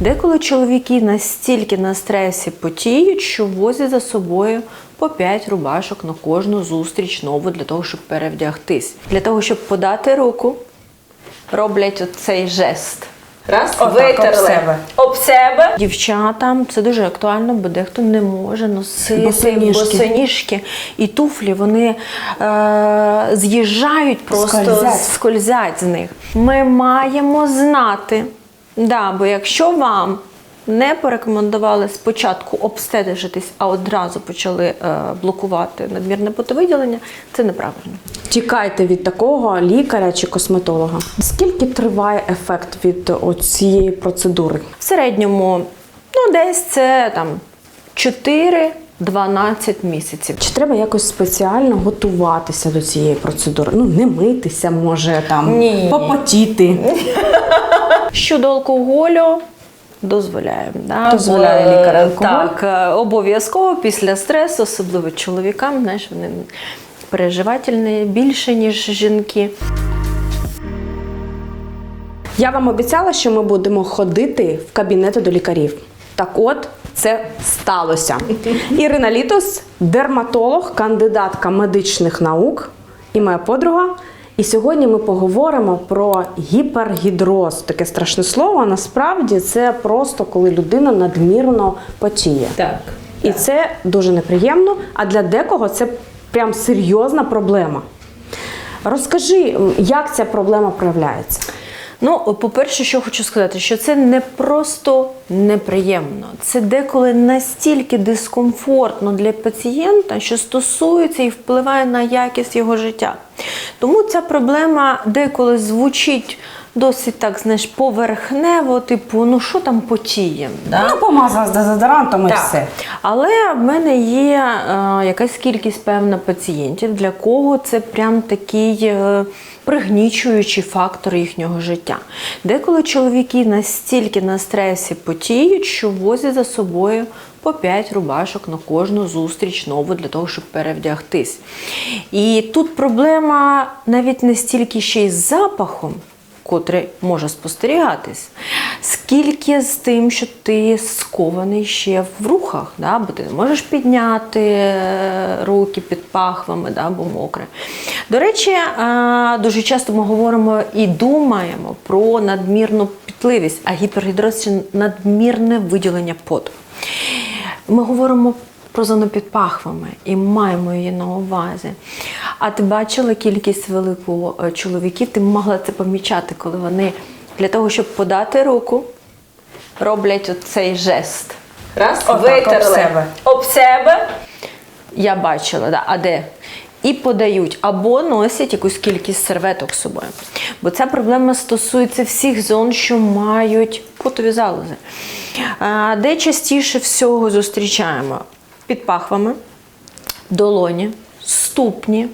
Деколи чоловіки настільки на стресі потіють, що возять за собою по 5 рубашок на кожну зустріч нову для того, щоб перевдягтись. Для того, щоб подати руку, роблять оцей жест. Раз, Отак, витерли об себе. об себе. Дівчатам це дуже актуально, бо дехто не може носити Босоніжки. босоніжки. І туфлі вони е, з'їжджають, просто Скользять. скользять з них. Ми маємо знати, да, бо якщо вам не порекомендували спочатку обстежитись, а одразу почали е, блокувати надмірне потовиділення, це неправильно. Тікайте від такого лікаря чи косметолога. Скільки триває ефект від цієї процедури? В середньому, ну, десь це там 4-12 місяців. Чи треба якось спеціально готуватися до цієї процедури? Ну, не митися, може там Ні. попотіти. Щодо алкоголю. Дозволяємо. Да? Дозволяє Бо, лікар алкоголь? Так, е, обов'язково після стресу, особливо чоловікам, знаєш, вони переживательні більше, ніж жінки. Я вам обіцяла, що ми будемо ходити в кабінети до лікарів. Так от це сталося. Ірина Літос, дерматолог, кандидатка медичних наук і моя подруга. І сьогодні ми поговоримо про гіпергідроз. Таке страшне слово. Насправді це просто коли людина надмірно потіє. Так. І це дуже неприємно, а для декого це прям серйозна проблема. Розкажи, як ця проблема проявляється? Ну, по-перше, що хочу сказати, що це не просто неприємно, це деколи настільки дискомфортно для пацієнта, що стосується і впливає на якість його життя. Тому ця проблема деколи звучить досить так, знаєш, поверхнево, типу, ну що там потієм? Да? Ну, помазала з дезодорантом і все. Але в мене є е, якась кількість певна пацієнтів, для кого це прям такий е, пригнічуючий фактор їхнього життя. Деколи чоловіки настільки на стресі потіють, що возять за собою по 5 рубашок на кожну зустріч нову для того, щоб перевдягтись. І тут проблема навіть не стільки ще й з запахом котрий може спостерігатись, скільки з тим, що ти скований ще в рухах, да? бо ти не можеш підняти е, руки під пахвами, да? бо мокре. До речі, е, дуже часто ми говоримо і думаємо про надмірну пітливість, а гіпергідроз це надмірне виділення поту. Ми говоримо про зону під пахвами і маємо її на увазі. А ти бачила кількість велику е, чоловіків, ти могла це помічати, коли вони для того, щоб подати руку, роблять оцей жест. Раз, Отак, витерли об себе. об себе. Я бачила, да. а де? І подають або носять якусь кількість серветок з собою. Бо ця проблема стосується всіх зон, що мають потові залози. А, Де частіше всього зустрічаємо? Під пахвами, долоні, ступні.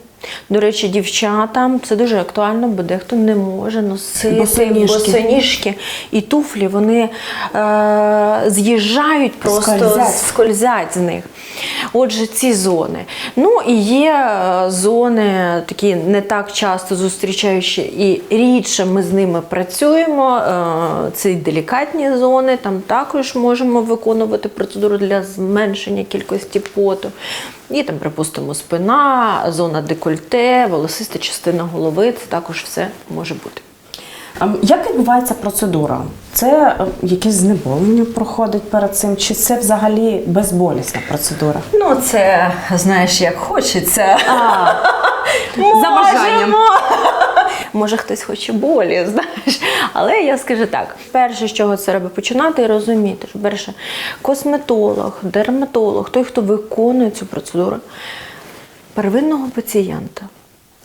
До речі, дівчатам це дуже актуально, бо дехто не може носити Босоніжки. босоніжки. І туфлі вони е, з'їжджають, просто Скользять. скользять з них. Отже, ці зони. Ну і є е, зони, такі не так часто зустрічаючі, і рідше ми з ними працюємо. Е, Це делікатні зони, там також можемо виконувати процедуру для зменшення кількості поту. І там, припустимо, спина, зона декольте, волосиста частина голови це також все може бути. Ем, Як відбувається процедура? Це е, якесь знеболення проходить перед цим, чи це взагалі безболісна процедура? Ну, це знаєш, як хочеться. За бажанням. Може, хтось хоче болі, знаєш. Але я скажу так: перше, з чого це треба починати, розуміти, що перше, косметолог, дерматолог, той, хто виконує цю процедуру, первинного пацієнта,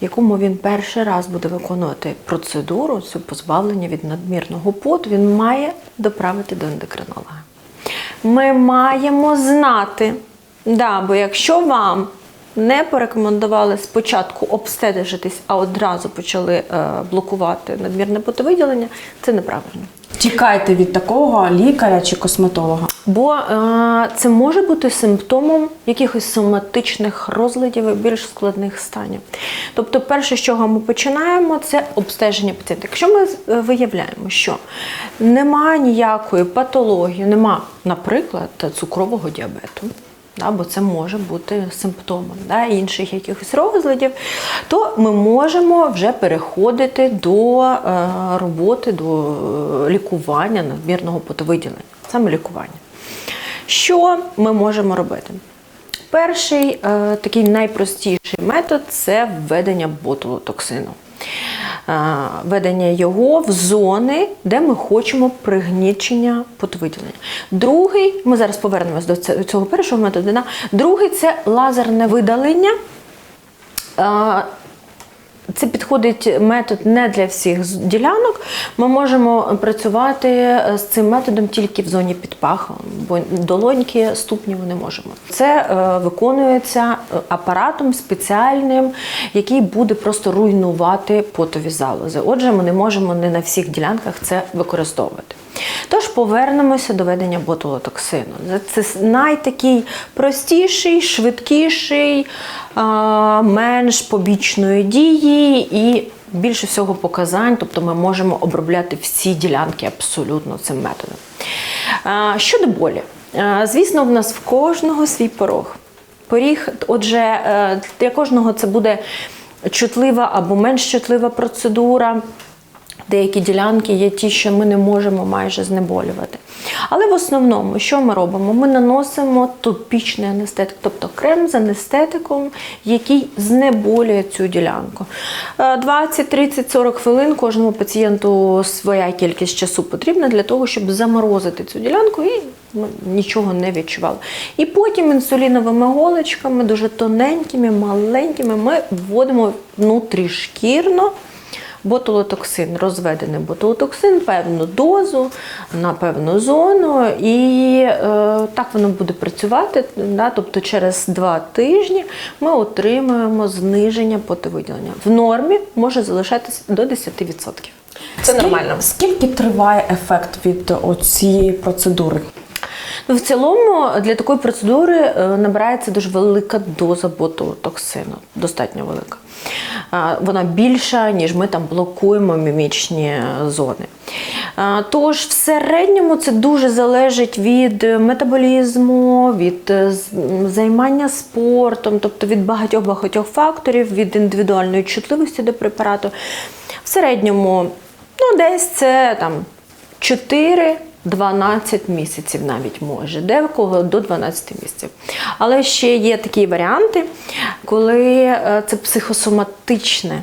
якому він перший раз буде виконувати процедуру, цю позбавлення від надмірного поту, він має доправити до ендокринолога. Ми маємо знати, да, бо якщо вам не порекомендували спочатку обстежитись, а одразу почали е, блокувати надмірне потовиділення, це неправильно. Тікайте від такого лікаря чи косметолога. Бо е, це може бути симптомом якихось соматичних розладів і більш складних станів. Тобто, перше, з чого ми починаємо, це обстеження пацієнта. Якщо ми е, виявляємо, що немає ніякої патології, нема, наприклад, цукрового діабету. Да, бо це може бути симптомом да, інших якихось розладів, то ми можемо вже переходити до е, роботи, до е, лікування надмірного потовиділення, саме лікування. Що ми можемо робити? Перший е, такий найпростіший метод це введення ботулотоксину. Е, Введення його в зони, де ми хочемо пригнічення потовиділення. Другий, ми зараз повернемось до цього першого методу. Другий це лазерне видалення. Це підходить метод не для всіх ділянок. Ми можемо працювати е, з цим методом тільки в зоні підпаху, бо долоньки, ступні не можемо. Це е, виконується е, апаратом спеціальним, який буде просто руйнувати потові залози. Отже, ми не можемо не на всіх ділянках це використовувати. Тож повернемося до ведення ботулотоксину. Це найтакий простіший, швидкіший, менш побічної дії і більше всього показань, тобто ми можемо обробляти всі ділянки абсолютно цим методом. Щодо болі, звісно, в нас в кожного свій порог. Поріг, отже, е, для кожного це буде чутлива або менш чутлива процедура. Деякі ділянки є ті, що ми не можемо майже знеболювати. Але в основному, що ми робимо? Ми наносимо топічний анестетик, тобто крем з анестетиком, який знеболює цю ділянку. Е, 20, 30, 40 хвилин кожному пацієнту своя кількість часу потрібна для того, щоб заморозити цю ділянку і нічого не відчували. І потім інсуліновими голочками, дуже тоненькими, маленькими, ми вводимо внутрішкірно ботулотоксин, розведений ботулотоксин, певну дозу на певну зону, і е, так воно буде працювати. Да? Тобто через два тижні ми отримуємо зниження потовиділення. В нормі може залишатися до 10%. Це нормально. Скільки триває ефект від цієї процедури? В цілому для такої процедури е, набирається дуже велика доза ботулотоксину, достатньо велика. Вона більша, ніж ми там блокуємо мімічні зони. Тож в середньому це дуже залежить від метаболізму, від е, займання спортом, тобто від багатьох-багатьох факторів, від індивідуальної чутливості до препарату. В середньому ну, десь це там 4 12 місяців навіть може, декого до 12 місяців. Але ще є такі варіанти, коли е, це психосоматичне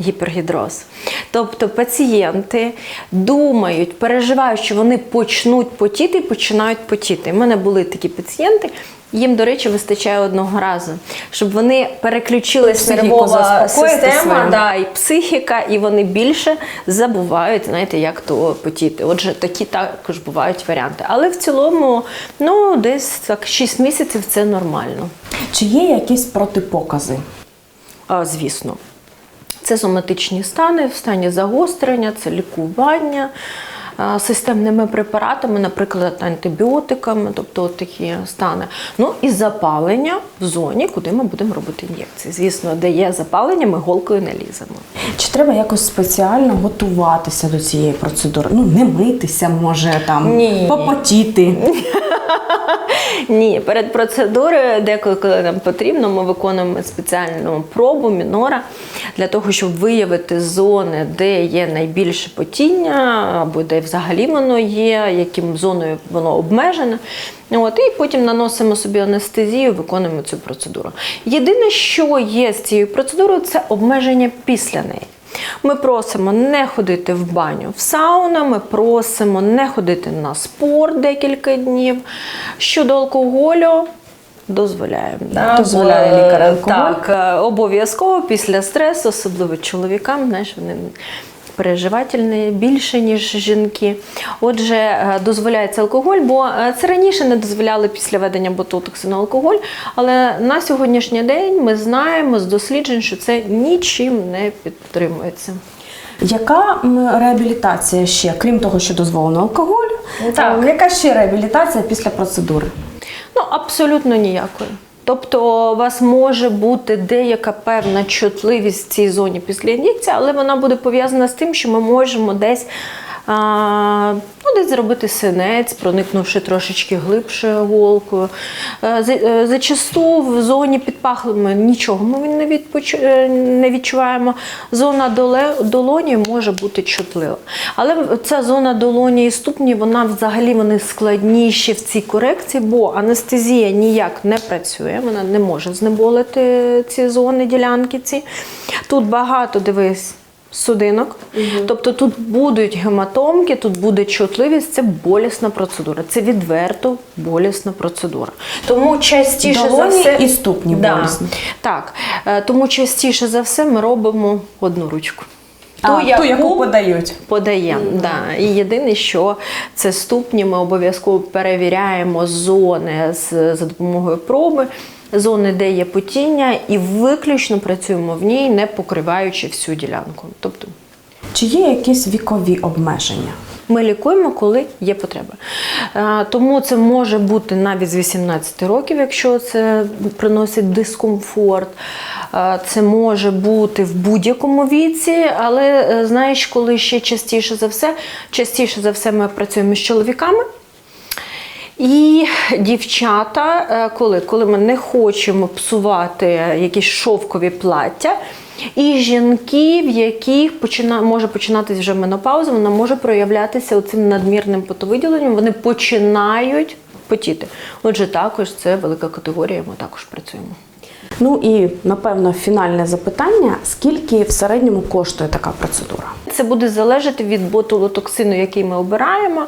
гіпергідроз. Тобто пацієнти думають, переживають, що вони почнуть потіти і починають потіти. У мене були такі пацієнти. Їм, до речі, вистачає одного разу, щоб вони переключились Психіку нервова система, да, і психіка, і вони більше забувають, знаєте, як то потіти. Отже, такі також бувають варіанти. Але в цілому, ну, десь так 6 місяців це нормально. Чи є якісь протипокази? А, звісно. Це соматичні стани, в стані загострення, це лікування системними препаратами, наприклад, антибіотиками, тобто от такі стани. Ну і запалення в зоні, куди ми будемо робити ін'єкції. Звісно, де є запалення, ми голкою не ліземо. Чи треба якось спеціально готуватися до цієї процедури? Ну, не митися, може там Ні. попотіти. Ні, перед процедурою, деколи коли нам потрібно, ми виконуємо спеціальну пробу мінора для того, щоб виявити зони, де є найбільше потіння, або де взагалі воно є, яким зоною воно обмежене. От, і потім наносимо собі анестезію, виконуємо цю процедуру. Єдине, що є з цією процедурою, це обмеження після неї. Ми просимо не ходити в баню в сауна, ми просимо не ходити на спорт декілька днів. Щодо алкоголю. Дозволяємо. Да? Дозволяє лікар е, алкоголь? Так, е, обов'язково після стресу, особливо чоловікам, знаєш, вони переживательні більше, ніж жінки. Отже, е, дозволяється алкоголь, бо е, це раніше не дозволяли після ведення ботулотоксину алкоголь, але на сьогоднішній день ми знаємо з досліджень, що це нічим не підтримується. Яка реабілітація ще, крім того, що дозволено алкоголь? Так. е, Яка ще реабілітація після процедури? Ну, абсолютно ніякої. Тобто у вас може бути деяка певна чутливість в цій зоні після ін'єкції, але вона буде пов'язана з тим, що ми можемо десь, а, ну, десь зробити синець, проникнувши трошечки глибше голкою. Е, е, Зачасту в зоні під пахлами нічого ми не, відпоч... е, не відчуваємо. Зона долоні може бути чутлива. Але ця зона долоні і ступні, вона взагалі вони складніші в цій корекції, бо анестезія ніяк не працює, вона не може знеболити ці зони, ділянки ці. Тут багато дивись. Судинок, тобто тут будуть гематомки, тут буде чутливість, це болісна процедура. Це відверто болісна процедура. Тому частіше за все і ступні да, болісні. Так, Е, тому частіше за все ми робимо одну ручку. А, ту, яку подають. Подаємо, да. І єдине, що це ступні, ми обов'язково перевіряємо зони з, за допомогою проби, зони, де є потіння, і виключно працюємо в ній, не покриваючи всю ділянку. Тобто Чи є якісь вікові обмеження? ми лікуємо, коли є потреба. Тому це може бути навіть з 18 років, якщо це приносить дискомфорт. Це може бути в будь-якому віці, але е, знаєш, коли ще частіше за все, частіше за все ми працюємо з чоловіками. І дівчата, е, коли, коли ми не хочемо псувати якісь шовкові плаття, і жінки, в яких почина, може починатися вже менопауза, вона може проявлятися цим надмірним потовиділенням, вони починають потіти. Отже, також це велика категорія, ми також працюємо. Ну і напевно фінальне запитання: скільки в середньому коштує така процедура? Це буде залежати від ботулотоксину, який ми обираємо.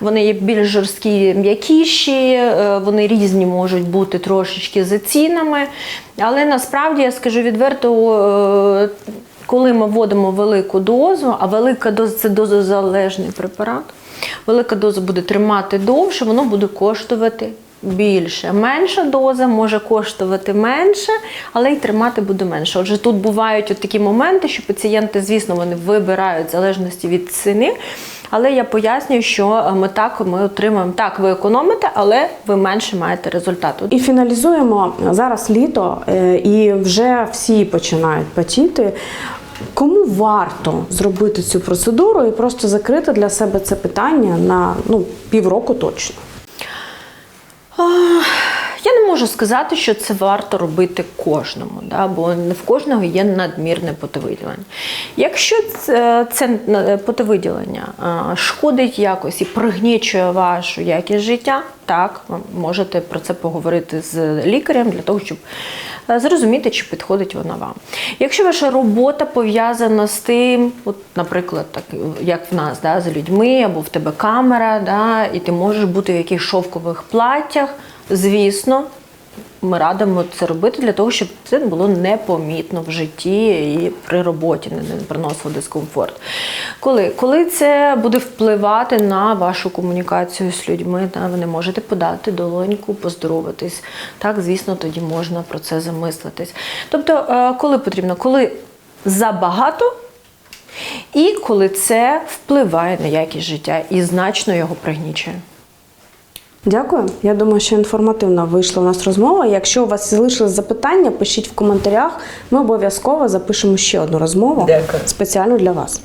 Вони є більш жорсткі, м'якіші, е, вони різні можуть бути трошечки за цінами. Але насправді я скажу відверто, е, коли ми вводимо велику дозу, а велика доза це дозозалежний препарат, велика доза буде тримати довше, воно буде коштувати більше. Менша доза може коштувати менше, але й тримати буде менше. Отже, тут бувають от такі моменти, що пацієнти, звісно, вони вибирають в залежності від ціни. Але я пояснюю, що ми так ми отримуємо так, ви економите, але ви менше маєте результату. І фіналізуємо зараз літо, е, і вже всі починають потіти. Кому варто зробити цю процедуру і просто закрити для себе це питання на ну, півроку точно? Можу сказати, що це варто робити кожному, да, бо не в кожного є надмірне потовиділення. Якщо це, це е, потовиділення е, шкодить якось і пригнічує вашу якість життя, так, ви можете про це поговорити з лікарем для того, щоб е, зрозуміти, чи підходить вона вам. Якщо ваша робота пов'язана з тим, от, наприклад, так як в нас да, з людьми, або в тебе камера, да, і ти можеш бути в якихось шовкових платтях, звісно, ми радимо це робити для того, щоб це було непомітно в житті і при роботі не, приносило дискомфорт. Коли, коли це буде впливати на вашу комунікацію з людьми, да, ви не можете подати долоньку, поздороватись. Так, звісно, тоді можна про це замислитись. Тобто, е, коли потрібно, коли забагато. І коли це впливає на якість життя і значно його пригнічує. Дякую. Я думаю, що інформативно вийшла у нас розмова. Якщо у вас залишились запитання, пишіть в коментарях. Ми обов'язково запишемо ще одну розмову Дякую. спеціально для вас.